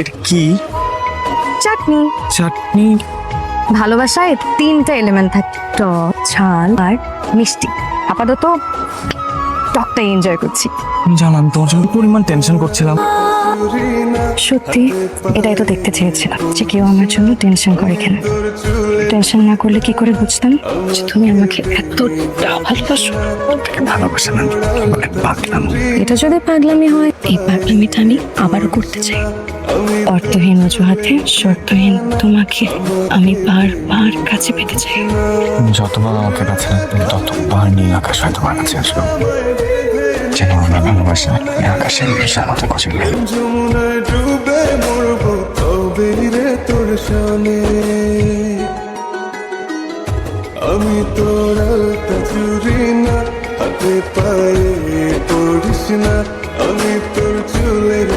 এটা কি? চাটনি। চাটনি? ভালোবাসায় তিনটা এলিমেন্ট থাকে। টক ঝাল আর মিষ্টি। আপাতত টকটাই এনজয় করছি। জানাম তোমার জন্য পরিমাণ টেনশন করছিলাম। সত্যি এটাই তো দেখতে চেয়েছিলাম যে কেউ আমার জন্য টেনশন করে কেন। টেনশন না করলে কি করে বুঝতাম যে তুমি আমাকে এতটা ভালোবাসো? ভালোবাসা না পাগলাম। এটা যদি পাগলামি হয় এই পাগলামিটা আমি আবারও করতে চাই। অর্থহীন অজুহাতে শর্তহীন তোমাকে আমি বারবার কাছে পেতে চাই। যতবার আমাকে কাছে রাখবে ততবার নীল আকাশ হয়তো আমার কাছে আসবে। যেন আমরা ভালোবাসা আকাশের বিশাল মতো শানে। আমি তোর আলতা চুরি না হাতে পায়ে পড়িস না। আমি তোর চুলের